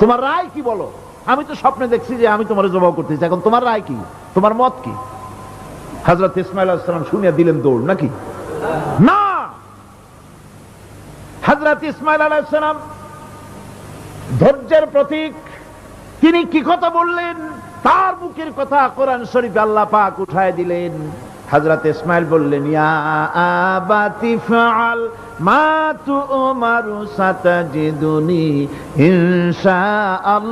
তোমার রায় কি বলো? আমি তো স্বপ্নে দেখছি যে আমি তোমার জবাব করতেছি এখন তোমার রায় কি? তোমার মত কি? হজরত ইসমাইল আসসালাম শুনিয়া দিলেন দৌড়, নাকি? না! হজরত ইসমাইল আলাইসালাম ধৈর্যের প্রতীক। তিনি কি কথা বললেন? তার মুখের কথা কোরআন শরীফ আল্লাহ পাক উঠায় দিলেন। হজরত ইসমাইল বললেন ফাআল মা তুমারু সাতাজিদুনি, ইনশাআল্লাহু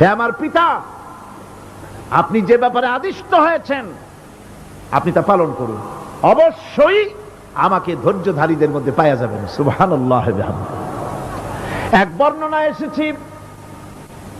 হে আমার পিতা, আপনি যে ব্যাপারে আদিষ্ট হয়েছেন, আপনি তা পালন করুন। অবশ্যই আমাকে ধৈর্যধারীদের মধ্যে পাওয়া যাবেন সুবহানাল্লাহ এক বর্ণনা এসেছি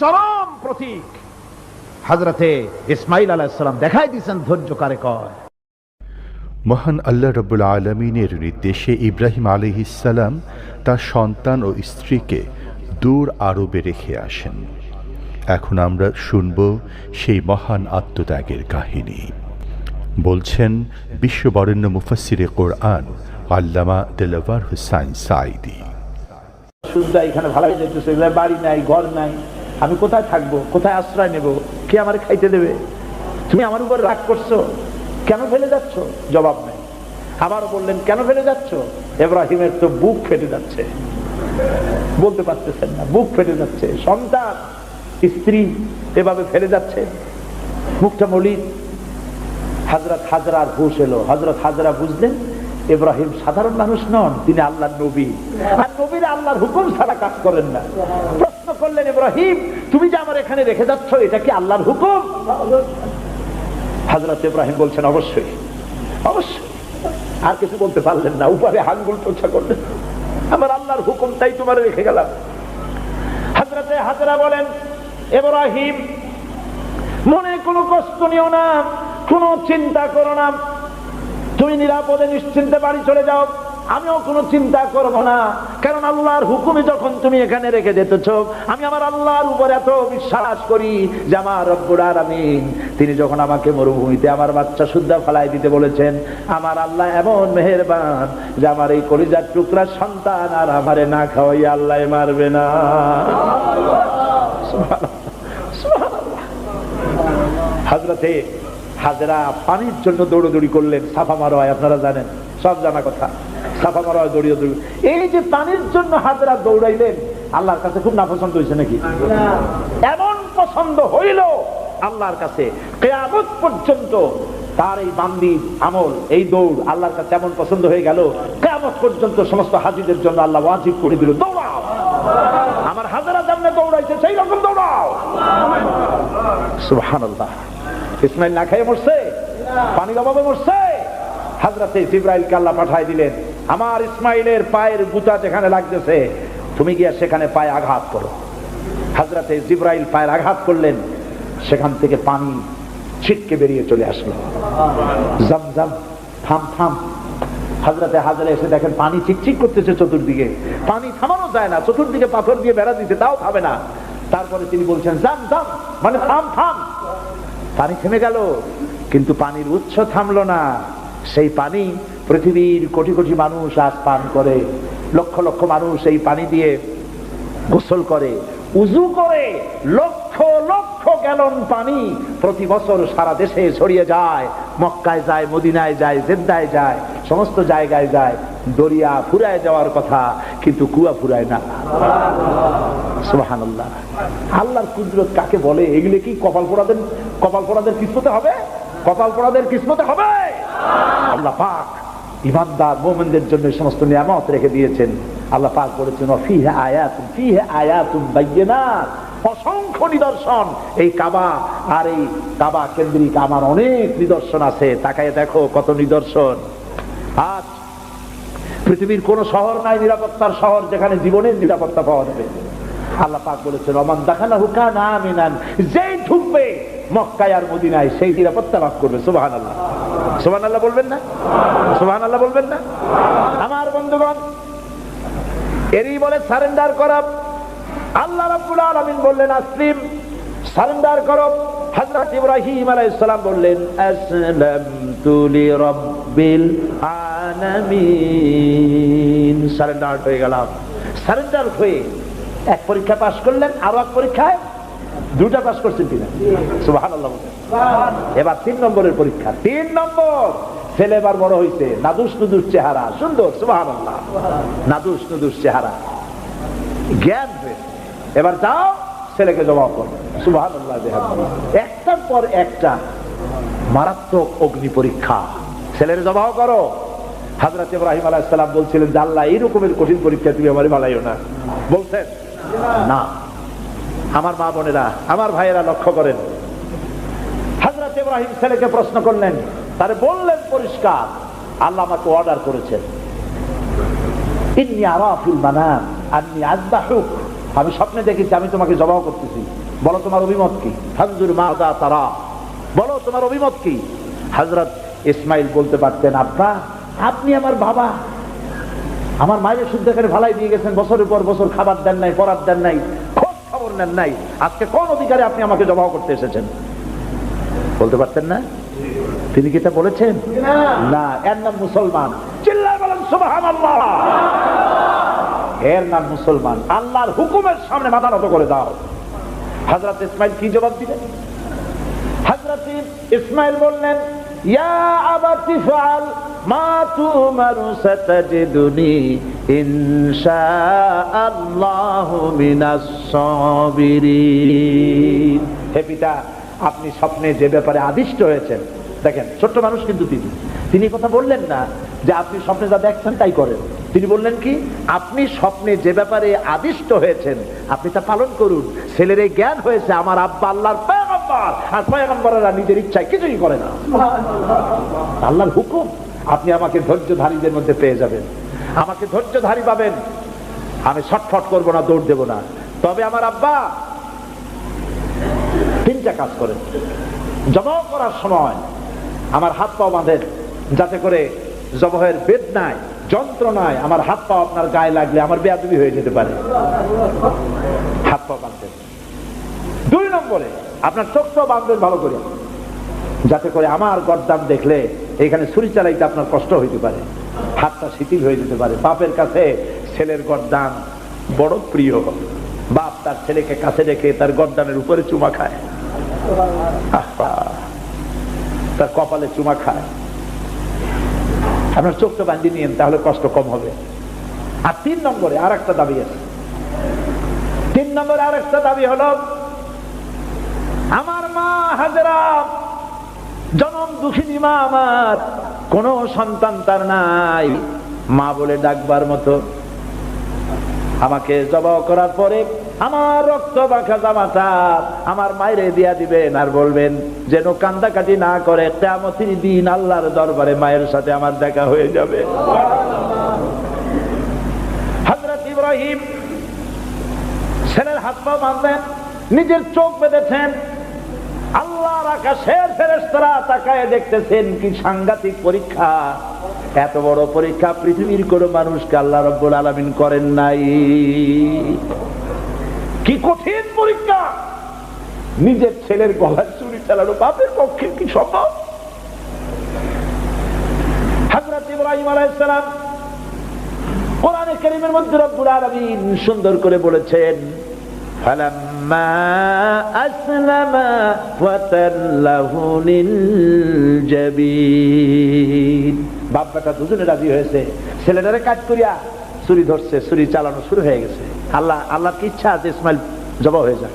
চরম প্রতীক। হাজরতে ইসমাইল আলাইসালাম দেখাই দিয়েছেন ধৈর্য কারে কয়। মহান আল্লাহ রব্বুল আলমিনের নির্দেশে ইব্রাহিম আলহিসাল্লাম তার সন্তান ও স্ত্রীকে দূর আরবে রেখে আসেন। এখন আমরা শুনব সেই মহান আত্মত্যাগের কাহিনী। বলছেন বিশ্ববরেণ্য মুফাসিরে কোরআন আল্লামা দেলাওয়ার হুসাইন সাইদি এখানে ভালো যেতেছে বাড়ি নাই ঘর নাই। আমি কোথায় থাকব? কোথায় আশ্রয় নেব? কে আমার খাইতে দেবে? তুমি আমার উপর রাগ করছ? কেন ফেলে যাচ্ছ? জবাব নেই। আবার বললেন, কেন ফেলে যাচ্ছ? এব্রাহিমের তো বুক ফেটে যাচ্ছে। বলতে পারতেছেন না, বুক ফেটে যাচ্ছে। সন্তান, স্ত্রী এভাবে ফেলে যাচ্ছে। মুখটা মলিন। হাজরত হাজরার হুশ এলো। হজরত হাজরা বুঝলেন ইব্রাহিম সাধারণ মানুষ নন, তিনি আল্লাহর নবী। আর নবীর আল্লাহর হুকুম ছাড়া কাজ করেন না। করলেন ইব্রাহিম, তুমি যে আমার এখানে রেখে যাচ্ছ, এটা কি আল্লাহর হুকুম? হাজরত ইব্রাহিম বলছেন, অবশ্যই অবশ্যই। আর কিছু বলতে পারলেন না, উপরে হাঙ্গুল টোছা করলেন। আমার আল্লাহর হুকুম, তাই তোমার রেখে গেলাম। হাজরতে হাজরা বলেন, ইব্রাহিম, মনে কোনো কষ্ট নিও না, কোনো চিন্তা করো না। তুমি নিরাপদে নিশ্চিন্তে বাড়ি চলে যাও। আমিও কোনো চিন্তা করব না। কারণ আল্লাহর হুকুমে যখন তুমি এখানে রেখে যেতেছ আমি আমার আল্লাহর উপর এত বিশ্বাস করি যে আমার রব্বুর আলামিন, তিনি যখন আমাকে মরুভূমিতে আমার বাচ্চা শুদ্ধা ফলাই দিতে বলেছেন, আমার আল্লাহ এমন মেহেরবান যে আমার এই কলিজার টুকরা সন্তান আর আমারে না খাওয়াই আল্লাহ মারবে না। হাজরাতে হাজরা পানির জন্য দৌড়দৌড়ি করলেন, সাফা মারোয় আপনারা জানেন, সব জানা কথা। সাফা মারোয় দৌড়িয়ে দৌড়ি এই যে পানির জন্য হাজরা দৌড়াইলেন আল্লাহর কাছে খুব নাপছন্দ হয়েছে নাকি? এমন পছন্দ হইল আল্লাহর কাছে কেয়ামত পর্যন্ত তার এই বান্দির আমল এই দৌড় আল্লাহর কাছে এমন পছন্দ হয়ে গেল কেয়ামত পর্যন্ত সমস্ত হাজিদের জন্য আল্লাহ ওয়াজিব করে দিল দৌড়াও। আমার হাজারা জামনে দৌড়াইছে সেই রকম দৌড়াও। সুবহানাল্লাহ। ইসমাইল না খেয়ে মরছে? পানির অভাবে মরছে? হাজরাতে জিব্রাইলকে আল্লাহ পাঠাই দিলেন। আমার ইসমাইলের পায়ের গুতা যেখানে লাগতেছে, তুমি গিয়া সেখানে পায়ে আঘাত করো। হাজরাতে জিব্রাইল পায়ের আঘাত করলেন, সেখান থেকে পানি ছিটকে বেরিয়ে চলে আসলো। থাম থাম। হাজরাতে হাজরা এসে দেখেন পানি চিকচিক করতেছে চতুর্দিকে। পানি থামানো যায় না, চতুর্দিকে পাথর দিয়ে বেড়া দিচ্ছে তাও থামে না। তারপরে তিনি বলছেন, জাম জাম মানে থাম থাম। পানি থেমে গেল, কিন্তু পানির উৎস থামলো না। সেই পানি পৃথিবীর কোটি কোটি মানুষ আজ পান করে। লক্ষ লক্ষ মানুষ এই পানি দিয়ে গোসল করে। উজু করে লক্ষ লক্ষ গ্যালন পানি প্রতি বছর সারা দেশে ছড়িয়ে যায়। মক্কায় যায়, মদিনায় যায়, জেদ্দায় যায়, সমস্ত জায়গায় যায়। দরিয়া ফুরায় যাওয়ার কথা, কিন্তু কুয়া ফুরায় না। সুবহানাল্লাহ। আল্লাহর কুদরত কাকে বলে? এগুলো কি কপাল পোড়াদের কপাল পোড়াদের কিসমতে হবে? কপাল পোড়াদের কিসমতে হবে? আল্লাহ পাক ইমানদার মোমেনদের জন্য সমস্ত নিয়ামত রেখে দিয়েছেন। আল্লাহ পাক বলেছেন ফিহে ফিহে অসংখ্য নিদর্শন এই কাবা আর এই কাবা কেন্দ্রিক আমার অনেক নিদর্শন আছে। তাকায় দেখো কত নিদর্শন। আজ পৃথিবীর কোন শহর নাই, নিরাপত্তার শহর যেখানে জীবনের নিরাপত্তা পাওয়া যাবে। আল্লাহ পাক বলেছেন রমান দেখানা হুকা না মিনান যেই ঢুকবে মক্কায় আর মদিনায়, সেই নিরাপত্তা লাভ করবে সুবাহান আল্লাহ সুবাহান আল্লাহ বলবেন না? সুবাহান আল্লাহ বলবেন না? আমার বন্ধুগণ, এরই বলে সারেন্ডার আল্লাহ রাব্বুল আলামিন বললেন, আসলিম, সারেন্ডার করো। হযরত ইব্রাহিম আলাইহিস সালাম বললেন, আসলামতু আলামিন। সারেন্ডার হয়ে গেলাম। সারেন্ডার হয়ে এক পরীক্ষা পাশ করলেন, আরও এক পরীক্ষায় দুটা পাশ করছেন কিনা? সুবহানাল্লাহ। বলেন। এবার তিন নম্বরের পরীক্ষা। তিন নম্বর! ছেলে এবার বড় হইছে। নাদুস নুদুস চেহারা। সুন্দর, সুবহানাল্লাহ। নাদুস নুদুস চেহারা। জ্ঞান হয়েছে এবার যাও, ছেলেকে জবাব করো। সুবাহ একটার পর একটা মারাত্মক অগ্নি পরীক্ষা। ছেলের জবাব করো। হাজরত ইব্রাহিম আলাইসালাম বলছিলেন যে, আল্লাহ, এইরকমের কঠিন পরীক্ষা তুমি আমার ভালাইও না। বলছেন, না। আমার মা বোনেরা, আমার ভাইয়েরা লক্ষ্য করেন। হাজরত ইব্রাহিম ছেলেকে প্রশ্ন করলেন, তারে বললেন পরিষ্কার, আল্লাহ আমাকে অর্ডার করেছেন। ইন্নি আরাফিল মানাম আপনি আজবাহুক আমি স্বপ্নে দেখেছি, আমি তোমাকে জবাব করতেছি। বলো, তোমার অভিমত কি? হাজুর মাদা তারা। বলো, তোমার অভিমত কি? হজরত ইসমাইল বলতে পারতেন, আব্বা, আপনি আমার বাবা। আমার মায়ের করে ভালাই দিয়ে গেছেন, বছরের পর বছর খাবার দেন নাই পড়ার দেন নাই। খবর নেন নাই। আজকে কোন অধিকারে আপনি আমাকে জবাব করতে এসেছেন? বলতে পারতেন না? তিনি কি তা বলেছেন? না। এর নাম মুসলমান। চিল্লায় বলেন সুবহানাল্লাহ। এর নাম মুসলমান। আল্লাহর হুকুমের সামনে মাথা নত করে দাও। হযরত ইসমাইল কি জবাব দিলেন? হযরত ইসমাইল বললেন ইয়া আবাতি ফাল মা তুমারু সাতাজিদুনি হে পিতা, আপনি স্বপ্নে যে ব্যাপারে আদিষ্ট হয়েছেন, দেখেন, ছোট্ট মানুষ কিন্তু তিনি। তিনি কথা বললেন না যে আপনি স্বপ্নে যা দেখছেন তাই করেন। তিনি বললেন কি, আপনি স্বপ্নে যে ব্যাপারে আদিষ্ট হয়েছেন, আপনি তা পালন করুন। ছেলের এই জ্ঞান হয়েছে, আমার আব্বা আল্লাহর পয়গম্বর। আর পয়গম্বরেরা নিজের ইচ্ছায় কিছুই করে না। আল্লাহর হুকুম। আপনি আমাকে ধৈর্যধারীদের মধ্যে পেয়ে যাবেন। আমাকে ধৈর্যধারী পাবেন। আমি ছটফট করব না, দৌড় দেব না। তবে আমার আব্বা তিনটা কাজ করেন। জমা করার সময় আমার হাত পা বাঁধেন, যাতে করে জবহের বেদনায় যন্ত্রণায় আমার হাত পা আপনার গায়ে লাগলে আমার বেয়াদবি হয়ে যেতে পারে। হাত পা বাঁধবেন দুই নম্বরে আপনার চোখটাও বাঁধবেন ভালো করে, যাতে করে আমার গরদান দেখলে এখানে ছুরি চালাইতে আপনার কষ্ট হইতে পারে। হাতটা শিথিল হয়ে যেতে পারে। বাপের কাছে ছেলের গরদান বড় প্রিয়। বাপ তার ছেলেকে কাছে রেখে তার গরদানের উপরে চুমা খায়। তার কপালে চুমা খায়। আপনার চোখটা বান্ধিয়ে নিয়েন, তাহলে কষ্ট কম হবে। আর তিন নম্বরে আর একটা দাবি আছে। তিন নম্বরে আর একটা দাবি হলো, আমার মা হাজরা, জনম দুঃখিনী মা আমার। কোন সন্তান তার নাই। মা বলে, ডাকবার মতো। আমাকে জবাব করার পরে আমার রক্ত বাঁকা জামাটা আমার মায়েরে দিয়া দিবেন আর বলবেন, যেন কান্দাকাটি না করে কেমতির দিন আল্লাহর দরবারে মায়ের সাথে আমার দেখা হয়ে যাবে। হজরত ইব্রাহিম ছেলের হাত পা বাঁধবেন নিজের চোখ বেঁধেছেন। আকাশের ফেরেশতারা তাকায় দেখতেছেন কি সাংঘাতিক পরীক্ষা। এত বড় পরীক্ষা পৃথিবীর কোন মানুষকে আল্লাহ রব্বুল আলামিন করেন নাই। কি কঠিন পরীক্ষা! নিজের ছেলের গলায় চুরি চালানো বাপের পক্ষে কি সম্ভব? কারীমের মধ্যে রব্বুল আলামিন সুন্দর করে বলেছেন فلما أسلم وتله للجبين বাপ বেটা দুজনে রাজি হয়েছে ছেলেটারে কাজ করিয়া চুরি ধরছে চুরি চালানো শুরু হয়ে গেছে আল্লাহ আল্লাহর কি ইচ্ছা আছে ইসমাইল জবা হয়ে যাক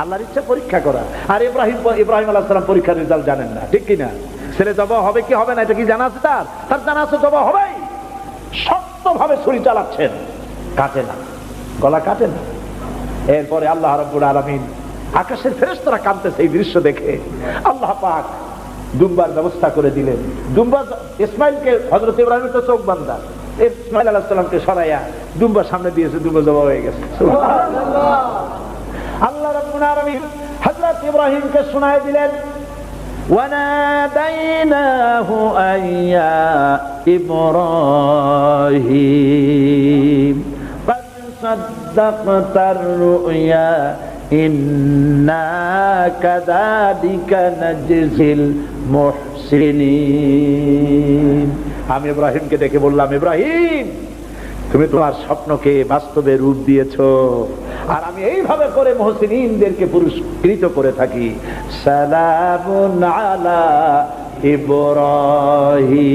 আল্লাহর ইচ্ছা পরীক্ষা করা আর ইব্রাহিম ইব্রাহিম আল্লাহ সালাম পরীক্ষার রেজাল্ট জানেন না ঠিক কিনা ছেলে জবা হবে কি হবে না এটা কি জানা আছে তার তার জানা আছে জবা হবেই শক্ত ভাবে ছুরি চালাচ্ছেন কাটে না গলা কাটে না এরপরে আল্লাহ রব্বুল আলমিন আকাশের ফেরেশতারা কাঁদতেছে এই দৃশ্য দেখে আল্লাহ পাক দুম্বার ব্যবস্থা করে দিলেন দুম্বা ইসমাইলকে হজরত ইব্রাহিমের তো চোখ বান্ধা ইসমাইল আলাহ সাল্লামকে সরাইয়া দুম্বার সামনে দিয়েছে দুম্বা জবা হয়ে গেছে আল্লাহ রব্বুল আলমিন হজরত ইব্রাহিমকে শোনায় দিলেন وناديناه أن يا إبراهيم قد صدقت الرؤيا إنا كذلك نجزي المحسنين আমি ইব্রাহিমকে ডেকে বললাম ইব্রাহিম তুমি তোমার স্বপ্নকে বাস্তবে রূপ দিয়েছো আর আমি এইভাবে করে মহসিনদেরকে পুরস্কৃত করে থাকি সালামুন আলা ইব্রাহিম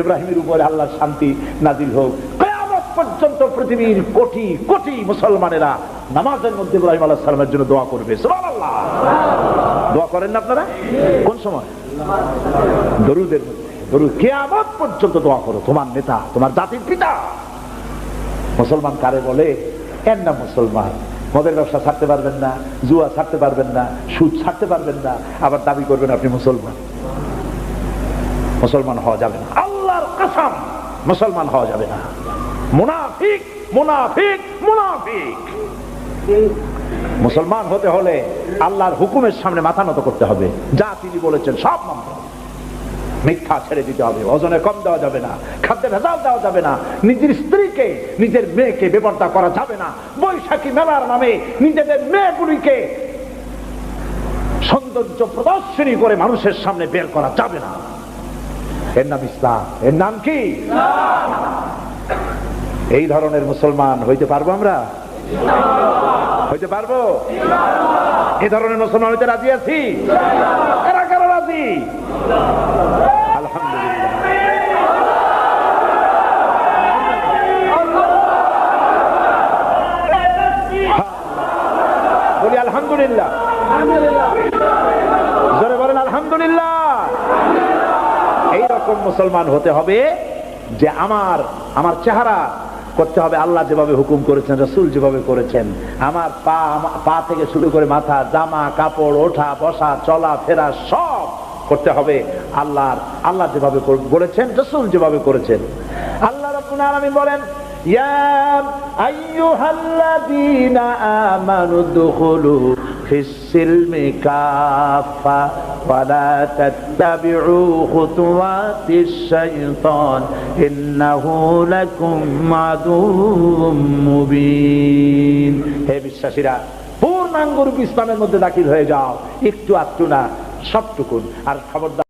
ইব্রাহিমের উপরে আল্লাহর শান্তি নাজিল হোক কিয়ামত পর্যন্ত পৃথিবীর কোটি কোটি মুসলমানেরা নামাজের মধ্যে ইব্রাহিম আলাহ সালামের জন্য দোয়া করবে। দোয়া করেন না আপনারা? কোন সময়? দরুদের দরুদ, কেয়ামত পর্যন্ত দোয়া করো। তোমার নেতা, তোমার জাতির পিতা। মুসলমান কারে বলে? এর নাম মুসলমান। মদের ব্যবসা ছাড়তে পারবেন না, জুয়া ছাড়তে পারবেন না, সুদ ছাড়তে পারবেন না, আবার দাবি করবেন আপনি মুসলমান। মুসলমান হওয়া যাবে না। আল্লাহর কাসাম। মুসলমান হওয়া যাবে না। মুনাফিক মুনাফিক মুনাফিক। মুসলমান হতে হলে আল্লাহর হুকুমের সামনে মাথা নত করতে হবে। যা তিনি বলেছেন সব মানতে মিথ্যা ছেড়ে দিতে হবে, ওজনে কম দেওয়া যাবে না খাদ্যে ভেজাল দেওয়া যাবে না, নিজের স্ত্রীকে, নিজের মেয়েকে বেপর্দা করা যাবে না, বৈশাখী মেলার নামে নিজেদের মেয়েগুলিকে সৌন্দর্য প্রদর্শনী করে মানুষের সামনে বের করা যাবে না। এর নাম ইসলাম। এর নাম কি? এই ধরনের মুসলমান হইতে পারব আমরা? হইতে পারব? এই ধরনের মুসলমান হইতে রাজি আছি? কারা কারা রাজি? মুসলমান হতে হবে যে আমার আমার চেহারা করতে হবে। আল্লাহ যেভাবে হুকুম করেছেন, রসুল যেভাবে করেছেন, আমার পা পা থেকে শুরু করে মাথা, জামা, কাপড়, ওঠা, বসা, চলা, ফেরা সব করতে হবে। আল্লাহর, আল্লাহ যেভাবে বলেছেন, রসুল যেভাবে করেছেন। আল্লাহ রব্বুল বলেন, ইয়া আমানু দুখুলু ফিস-সিলমি কাফা ولا تتبعوا خطوات الشيطان إنه لكم عدو مبين হে বিশ্বাসীরা পূর্ণাঙ্গ রূপ ইসলামের মধ্যে দাখিল হয়ে যাও একটু আধটু না সবটুকুন আর খবরদার